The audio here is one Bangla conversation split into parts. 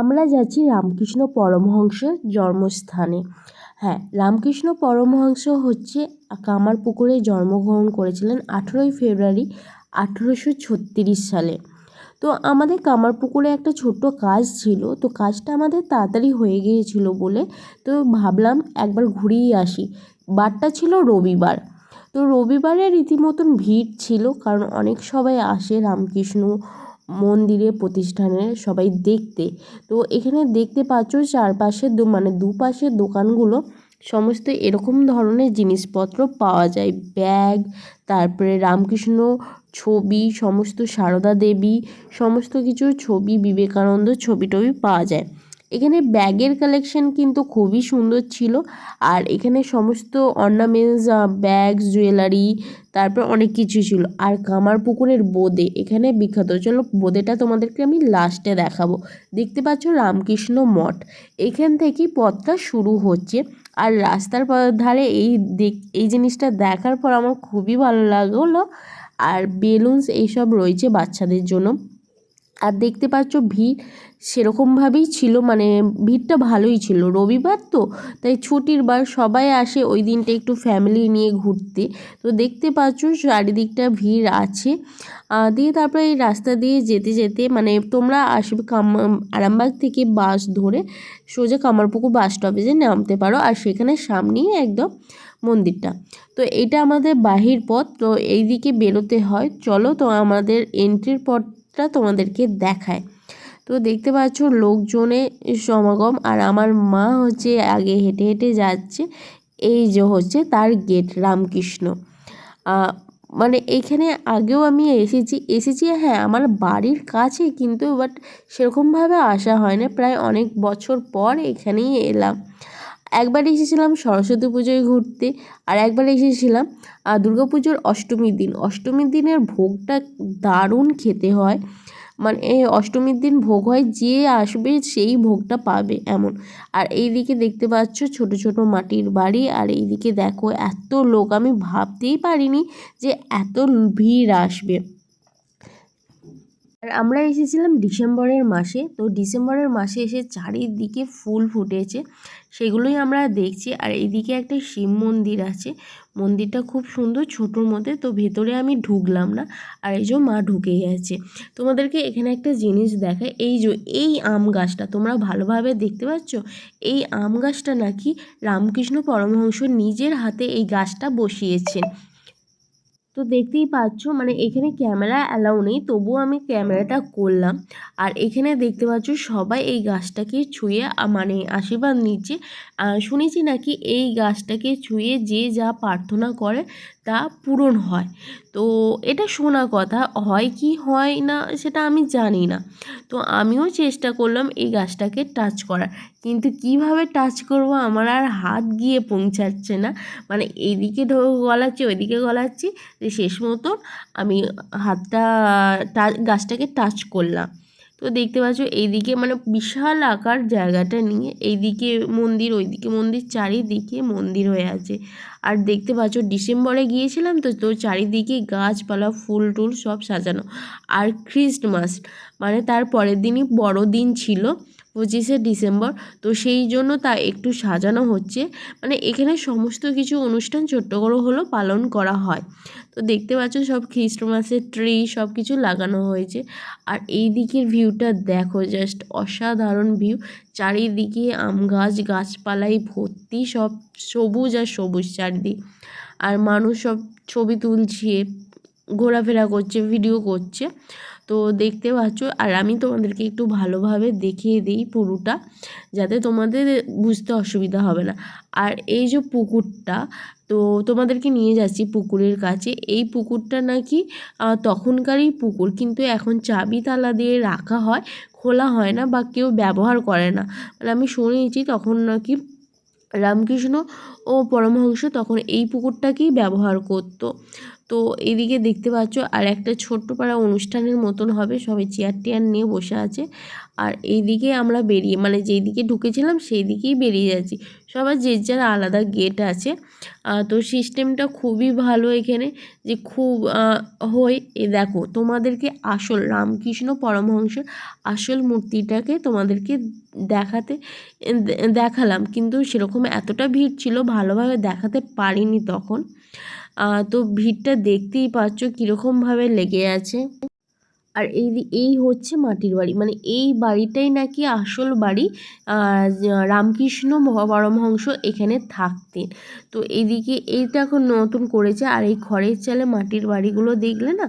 আমরা যাচ্ছি রামকৃষ্ণ পরমহংসের জন্মস্থানে। হ্যাঁ রামকৃষ্ণ পরমহংস হচ্ছে কামারপুকুরে জন্মগ্রহণ করেছিলেন আঠেরোই ফেব্রুয়ারি আঠেরোশো ছত্রিশ সালে। তো আমাদের কামারপুকুরে একটা ছোট্ট কাজ ছিল, তো কাজটা আমাদের তাড়াতাড়ি হয়ে গিয়েছিল বলে তো ভাবলাম একবার ঘুরেই আসি। বারটা ছিল রবিবার, তো রবিবারে রীতিমতন ভিড় ছিল কারণ অনেক সবাই আসে রামকৃষ্ণ মন্দিরে প্রতিষ্ঠানে সবাই দেখতে। তো এখানে দেখতে পাচ্ছ চারপাশে দু মানে দুপাশের দোকানগুলো, সমস্ত এরকম ধরনের জিনিসপত্র পাওয়া যায়। ব্যাগ, তারপরে রামকৃষ্ণ ছবি, সমস্ত সারদা দেবী, সমস্ত কিছুর ছবি, বিবেকানন্দ ছবি টবি পাওয়া যায়। এখানে ব্যাগের কালেকশন কিন্তু খুবই সুন্দর ছিল। আর এখানে সমস্ত অর্নামেন্টস ব্যাগ জুয়েলারি তারপর অনেক কিছু ছিল। আর কামারপুকুরের বোঁদে এখানে বিখ্যাত। চলো বোঁদেটা তোমাদেরকে আমি লাস্টে দেখাবো। দেখতে পাচ্ছ রামকৃষ্ণ মঠ। এখান থেকেই পথটা শুরু হচ্ছে। আর রাস্তার ধারে এই এই জিনিসটা দেখার পর আমার খুবই ভালো লাগল। আর বেলুনস এইসব রয়েছে বাচ্চাদের জন্য। আর দেখতে পাচ্ছ ভিড় সেরকমভাবেই ছিল মানে ভিড়টা ভালোই ছিল। রবিবার তো, তাই ছুটির বার সবাই আসে ওই দিনটা একটু ফ্যামিলি নিয়ে ঘুরতে। তো দেখতে পাচ্ছ চারিদিকটা ভিড় আছে। দিয়ে তারপরে এই রাস্তা দিয়ে যেতে যেতে মানে তোমরা আসবে কাম, আরামবাগ থেকে বাস ধরে সোজা কামারপুকুর বাস স্টপেজে নামতে পারো। আর সেখানে সামনেই একদম মন্দিরটা। তো এটা আমাদের বাহির পথ, তো এই দিকে বেরোতে হয়। চলো তো আমাদের এন্ট্রির পথটা তোমাদেরকে দেখায়। তো দেখতে পাচ্ছ লোকজনের সমাগম, আর আমার মা হচ্ছে আগে হেঁটে হেঁটে যাচ্ছে, এই যে হচ্ছে তার গেট রামকৃষ্ণ। মানে এখানে আগেও আমি এসেছি এসেছি হ্যাঁ আমার বাড়ির কাছে কিন্তু বাট সেরকমভাবে আসা হয় না প্রায় অনেক বছর পর এখানেই এলাম। একবার এসেছিলাম সরস্বতী পুজোয় ঘুরতে আর একবার এসেছিলাম দুর্গা পুজোর অষ্টমীর দিন। অষ্টমীর দিনের ভোগটা দারুণ খেতে হয়। মানে এই অষ্টমীর দিন ভোগ হয়, যে আসবে সেই ভোগটা পাবে এমন। আর এই দিকে দেখতে পাচ্ছ ছোট ছোট মাটির বাড়ি আর এই দিকে দেখো এত লোক, আমি ভাবতেই পারিনি যে এত ভিড় আসবে। আর আমরা এসেছিলাম ডিসেম্বরের মাসে। তো ডিসেম্বরের মাসে এসে চারিদিকে ফুল ফুটেছে। সেগুলোই আমরা দেখছি। আর এদিকে একটা শিব মন্দির আছে। মন্দিরটা খুব সুন্দর ছোটোর মধ্যে, তো ভেতরে আমি ঢুকলাম না। আর এই যে মা ঢুকে গেছে। তোমাদেরকে এখানে একটা জিনিস দেখায় এই যে, এই আম গাছটা, তোমরা ভালোভাবে দেখতে পাচ্ছ? এই আম গাছটা নাকি রামকৃষ্ণ পরমহংস নিজের হাতে এই গাছটা বসিয়েছেন। তো দেখতেই পাচ্ছ মানে এখানে ক্যামেরা অ্যালাউ নেই, তবুও আমি ক্যামেরাটা করলাম। আর এখানে দেখতে পাচ্ছ সবাই এই গাছটাকে ছুঁয়ে মানে আশীর্বাদ নিচ্ছে। শুনেছি নাকি এই গাছটাকে ছুঁয়ে যে যা প্রার্থনা করে তা পূরণ হয়। তো এটা শোনা কথা, হয় কি, হয় না, সেটা আমি জানি না। তো আমিও চেষ্টা করলাম এই গাছটাকে টাচ করার। কিন্তু কীভাবে টাচ করব আমার আর হাত গিয়ে পৌঁছাচ্ছে না। মানে এইদিকে গলাচ্ছি, ওইদিকে গলাচ্ছি শেষ মতো আমি হাতটা গাছটাকে টাচ করলাম। তো দেখতে পাচ্ছ এইদিকে মানে বিশাল আকার জায়গাটা নিয়ে এইদিকে মন্দির, ওইদিকে মন্দির চারিদিকে মন্দির হয়ে আছে। আর দেখতে পাচ্ছ ডিসেম্বরে গিয়েছিলাম তো তো চারিদিকে গাছপালা, ফুল টুল সব সাজানো। আর খ্রিস্টমাস মানে তার পরের দিনই বড়দিন ছিল। পঁচিশে ডিসেম্বর। তো সেই জন্য তা একটু সাজানো হচ্ছে। মানে এখানে সমস্ত কিছু অনুষ্ঠান ছোট্ট করে হলেও পালন করা হয়। তো দেখতে পাচ্ছ সব খ্রিস্টমাসের ট্রি সব কিছু লাগানো হয়েছে। আর এই দিকের ভিউটা দেখো, জাস্ট অসাধারণ ভিউ। চারিদিকে আম গাছ গাছপালায় ভর্তি, সব সবুজ আর সবুজ চারিদিক। আর মানুষ সব ছবি তুলছে, ঘোরাফেরা করছে ভিডিও করছে। তো দেখতে পাচ্ছ, আর আমি তোমাদেরকে একটু ভালোভাবে দেখিয়ে দিই পুরোটা, যাতে তোমাদের বুঝতে অসুবিধা হবে না। আর এই যে পুকুরটা, তো তোমাদেরকে নিয়ে যাচ্ছি পুকুরের কাছে। এই পুকুরটা নাকি তখনকারই পুকুর, কিন্তু এখন চাবি তালা দিয়ে রাখা হয়, খোলা হয় না বা কেউ ব্যবহার করে না। মানে আমি শুনেছি তখন নাকি রামকৃষ্ণ ও পরমহংস তখন এই পুকুরটাকেই ব্যবহার করত। তো এদিকে দেখতে পাচ্ছ, আর একটা ছোট্ট পাড়া অনুষ্ঠানের মতন হবে, সবাই চেয়ার টেয়ার নিয়ে বসে আছে। আর এইদিকে আমরা বেরিয়ে মানে যেই দিকে ঢুকেছিলাম সেই দিকেই বেরিয়ে যাচ্ছি। সবার যে যার আলাদা গেট আছে। তো সিস্টেমটা খুবই ভালো এখানে যে খুব হয় এ দেখো, তোমাদেরকে আসল রামকৃষ্ণ পরমহংসের আসল মূর্তিটাকে তোমাদেরকে দেখাতে দেখালাম। কিন্তু সেরকম এতটা ভিড় ছিল, ভালোভাবে দেখাতে পারিনি তখন। তো ভিড়টা দেখতেই পাচ্ছ কীরকমভাবে লেগে আছে। আর এই এই হচ্ছে মাটির বাড়ি। মানে এই বাড়িটাই নাকি আসল বাড়ি রামকৃষ্ণ পরমহংস এখানে থাকতেন। তো এইদিকে এইটা এখন নতুন করেছে, আর এই খড়ের চালে মাটির বাড়িগুলো দেখলে না,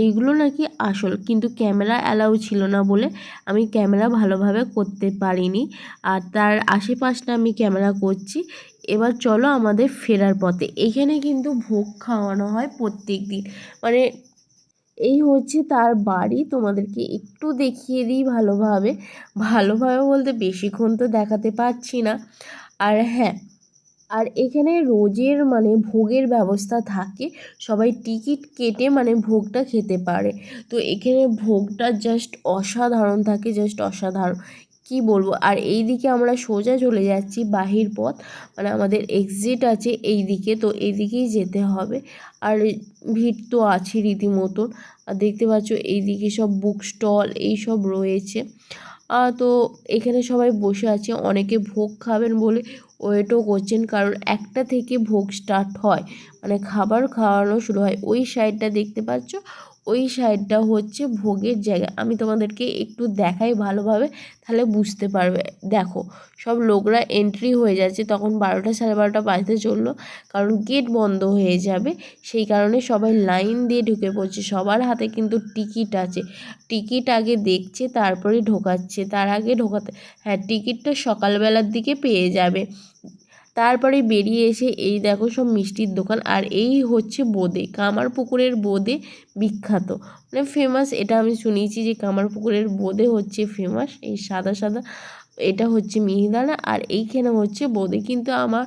এইগুলো নাকি আসল। কিন্তু ক্যামেরা অ্যালাউ ছিল না বলে আমি ক্যামেরা ভালোভাবে করতে পারিনি, আর তার আশেপাশটা আমি ক্যামেরা করছি। এবার চলো আমাদের ফেরার পথে। এখানে কিন্তু ভোগ খাওয়ানো হয় প্রত্যেক দিন মানে এই হচ্ছে তার বাড়ি। তোমাদেরকে একটু দেখিয়ে দিই ভালোভাবে। ভালোভাবে বলতে বেশিক্ষণ তো দেখাতে পারছি না। আর হ্যাঁ আর এখানে রোজের মানে ভোগের ব্যবস্থা থাকে। সবাই টিকিট কেটে মানে ভোগটা খেতে পারে। তো এখানে ভোগটা জাস্ট অসাধারণ থাকে জাস্ট অসাধারণ। কি বলব? আর এই দিকে আমরা সোজা চলে যাচ্ছি বাহির পথ। মানে আমাদের এক্সিট আছে এই দিকে তো এই দিকেই যেতে হবে। আর ভিড় তো আছে রীতিমতন। আর দেখতে পাচ্ছ এই দিকে সব বুক স্টল এই সব রয়েছে তো এখানে সবাই বসে আছে। অনেকে ভোগ খাবেন বলে ওয়েটও করছেন, কারণ একটা থেকে ভোগ স্টার্ট হয়। মানে খাবার খাওয়ানো শুরু হয়। ওই সাইডটা দেখতে পাচ্ছ? ওই সাইডটা হচ্ছে ভোগের জায়গা। আমি তোমাদেরকে একটু দেখাই ভালোভাবে, তাহলে বুঝতে পারবে। দেখো, সব লোকরা এন্ট্রি হয়ে যাচ্ছে তখন বারোটা সাড়ে বারোটা বাজতে চলল, কারণ গেট বন্ধ হয়ে যাবে। সেই কারণে সবাই লাইন দিয়ে ঢুকে পড়ছে। সবার হাতে কিন্তু টিকিট আছে। টিকিট আগে দেখছে, তারপরে ঢোকাচ্ছে। তার আগে ঢোকাতে হ্যাঁ টিকিটটা সকালবেলার দিকে পেয়ে যাবে। তারপরে বেরিয়ে এসে এই দেখো সব মিষ্টির দোকান আর এই হচ্ছে বোঁদে, কামার পুকুরের বোঁদে বিখ্যাত। মানে ফেমাস এটা আমি শুনেছি যে কামার পুকুরের বোঁদে হচ্ছে ফেমাস এই সাদা সাদা, এটা হচ্ছে মিহিদানা আর এইখানে হচ্ছে বোঁদে। কিন্তু আমার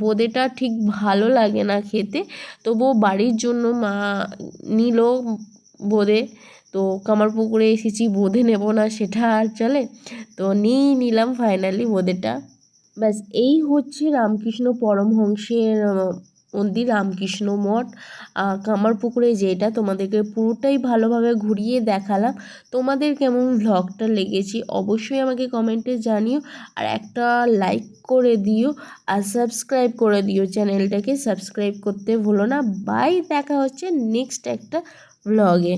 বোঁদেটা ঠিক ভালো লাগে না খেতে, তবুও বাড়ির জন্য মা নিল বোঁদে। তো কামার পুকুরে এসেছি, বোঁদে নেব না সেটা আর চলে। তো নিয়েই নিলাম ফাইনালি বোঁদেটা। ব্যাস, এই হচ্ছে রামকৃষ্ণ পরমহংসের মন্দির, রামকৃষ্ণ মঠ। কামারপুকুরে যেটা তোমাদেরকে পুরোটাই ভালোভাবে ঘুরিয়ে দেখালাম। তোমাদের কেমন ভ্লগটা লেগেছে অবশ্যই আমাকে কমেন্টে জানিও। আর একটা লাইক করে দিও আর সাবস্ক্রাইব করে দিও চ্যানেলটাকে সাবস্ক্রাইব করতে ভুলো না। বাই দেখা হচ্ছে নেক্সট একটা ভ্লগে